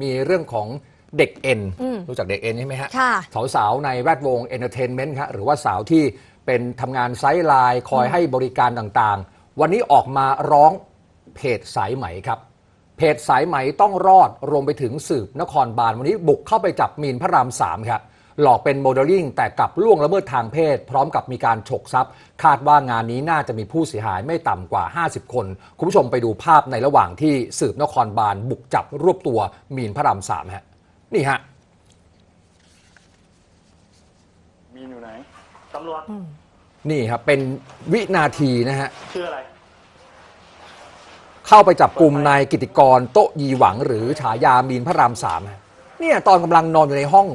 มีเรื่องของเด็กเอ็นอืมรู้จักเด็กเอ็นใช่ไหมฮะค่ะสาวๆในแวดวงเอนเตอร์เทนเมนต์ครับหรือว่าสาวที่เป็นทำงานไซด์ไลน์คอยให้บริการต่างๆ วันนี้ออกมาร้องเพจสายไหมครับ เพจสายไหมต้องรอดรวมไปถึงสืบนครบาล วันนี้บุกเข้าไปจับมีนพระรามสามครับ หลอกเป็นโมเดลลิ่งแต่กลับล่วงละเมิดทางเพศ พร้อมกับมีการฉกทรัพย์ คาดว่างานนี้น่าจะมีผู้เสียหายไม่ต่ำกว่า 50 คน คุณผู้ชมไปดูภาพในระหว่างที่สืบนครบาลบุกจับรวบตัวมีนพระรามสามฮะนี่ฮะมีนอยู่ไหนตำรวจนี่ครับเป็นวินาทีนะฮะชื่ออะไร เข้าไปจับกลุ่มนายกิติกรโตะยีหวังหรือฉายามีนพระรามสามฮะเนี่ยตอนกำลังนอนอยู่ในห้อง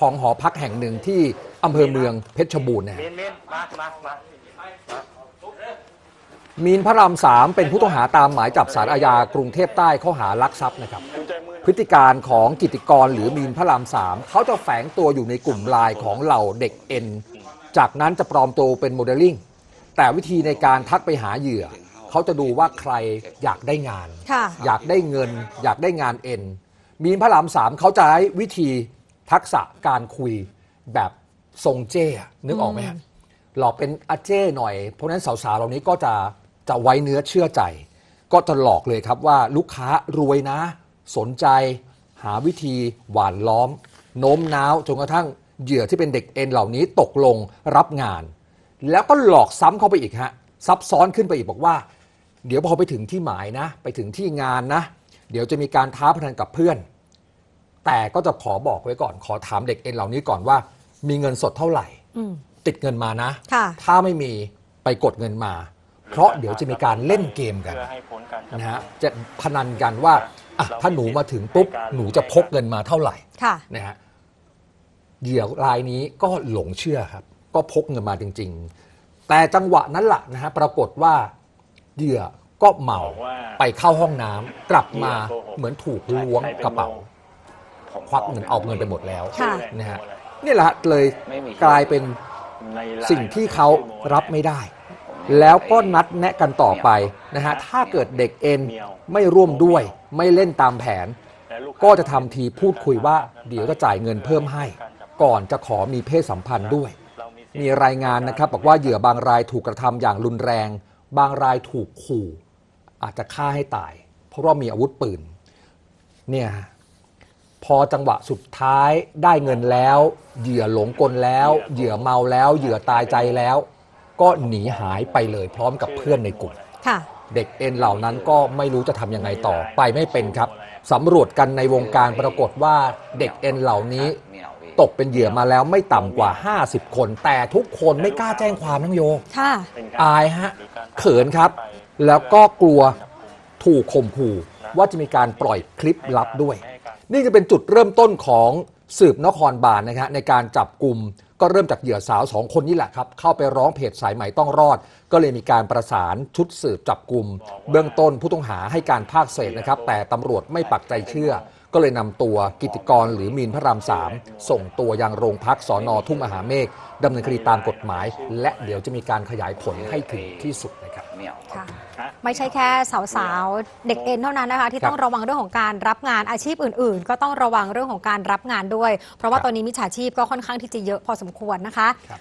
ของหอพักแห่งหนึ่งที่อำเภอเมืองเพชรบูรณ์นะเมฮะนเมนมามามามีนพระรามสามเป็นผู้ต้องหาตามหมายจับสารอาญากรุงเทพใต้ข้อหารักทรัพย์นะครับกุญแจมือพฤติการของกิติกรหรือมีนพระรามสามเขาจะแฝงตัวอยู่ในกลุ่มไลน์ของเหล่าเด็กเอ็น จากนั้นจะปลอมตัวเป็นโมเดลลิ่ง แต่วิธีในการทักไปหาเหยื่อ เขาจะดูว่าใครอยากได้งาน ค่ะ อยากได้เงิน อยากได้งานเอ็น มีนพระรามสามเขาจะใช้วิธี ทักษะการคุยแบบทรงเจ้อะนึกออกไหมฮะหลอกเป็นอาเจ้หน่อย เพราะฉะนั้นสาวๆเหล่านี้ก็จะจะไว้เนื้อเชื่อใจ ก็จะหลอกเลยครับว่าลูกค้ารวยนะ สนใจ หาวิธีหวานล้อม โน้มน้าวจนกระทั่งเหยื่อที่เป็นเด็กเอ็นเหล่านี้ตกลงรับงาน แล้วก็หลอกซ้ำเข้าไปอีกฮะซับซ้อนขึ้นไปอีกบอกว่า เดี๋ยวพอไปถึงที่หมายนะ ไปถึงที่งานนะ เดี๋ยวจะมีการท้าพนันกับเพื่อน แต่ก็จะขอบอกไว้ก่อนขอถามเด็กเอ็นเหล่านี้ก่อนว่า มีเงินสดเท่าไหร่ อืม ติดเงินมานะ ค่ะ ถ้าไม่มีไปกดเงินมา เพราะเดี๋ยวจะมีการเล่นเกมกัน เพื่อให้พ้นการจับนะฮะจะพนันกันว่าอะถ้าหนูมาถึงปุ๊บ หนูจะพกเงินมาเท่าไหร่ค่ะ นะฮะเหยื่อรายนี้ก็หลงเชื่อครับ ก็พกเงินมาจริง ๆ แต่จังหวะนั้นแหละนะฮะปรากฏว่าเหยื่อก็เมาบอกว่าไปเข้าห้องน้ำกลับมาเหมือนถูกล้วงกระเป๋าค วักเงินเอาเงินไปหมดแล้วค่ะ นะฮะนี่แหละฮะเลยกลายเป็นในไลน์สิ่งที่เขารับไม่ได้ แล้วก็นัดแนะกันต่อไปนะฮะถ้าเกิดเด็กเอ็นไม่ร่วมด้วยไม่เล่นตามแผนและลูค้าก็จะทำทีพูดคุยว่าเดี๋ยวจะจ่ายเงินเพิ่มให้ ก่อนจะขอมีเพศสัมพันธ์ด้วยเรามีสิทธิ์มีรายงานนะครับบอกว่าเหยื่อบางรายถูกกระทำอย่างรุนแรง บางรายถูกขู่ อาจจะฆ่าให้ตาย เพราะว่ามีอาวุธปืน เนี่ยฮะ พอจังหวะสุดท้ายได้เงินแล้ว เหยื่อหลงกลแล้ว เหยื่อเมาแล้ว เหยื่อตายใจแล้ว ก็หนีหายไปเลยพร้อมกับเพื่อนในกลุ่ม ค่ะ เด็กเอ็นเหล่านั้นก็ไม่รู้จะทำยังไงต่อไปไม่เป็นครับสำรวจกันในวงการปรากฏว่าเด็กเอ็นเหล่านี้ ตกเป็นเหยื่อมาแล้วไม่ต่ำกว่า 50 คน แต่ทุกคนไม่กล้าแจ้งความนังโย ค่ะเป็นกรอายฮะหรือการเขินครับ แล้วก็กลัวถูกข่มขู่ว่าจะมีการปล่อยคลิปลับด้วย นี่จะเป็นจุดเริ่มต้นของสืบนครบาลนะฮะในการจับกลุ่มก็เริ่มจากเหยื่อสาวสองคนนี่แหละครับ เข้าไปร้องเพจสายใหม่ต้องรอด ก็เลยมีการประสานชุดสืบจับกลุ่ม เบื้องต้นผู้ต้องหาให้การภาคเศษนะครับ แต่ตำรวจไม่ปักใจเชื่อ ก็เลยนำตัวกิติกรหรือมีนพระรามสามส่งตัวยังโรงพักสอนอทุ่งมหาเมฆดำเนินคดีตามกฎหมาย และเดี๋ยวจะมีการขยายผลให้ถึงที่สุดนะครับค่ะ ไม่ใช่แค่สาวๆ เด็กเอ็นเท่านั้นนะคะ ที่ครับต้องระวังเรื่องของการรับงานอาชีพอื่น ๆ ก็ต้องระวังเรื่องของการรับงานด้วย เพราะว่าครับตอนนี้มิจฉาชีพก็ค่อนข้างที่จะเยอะพอสมควรนะคะครับ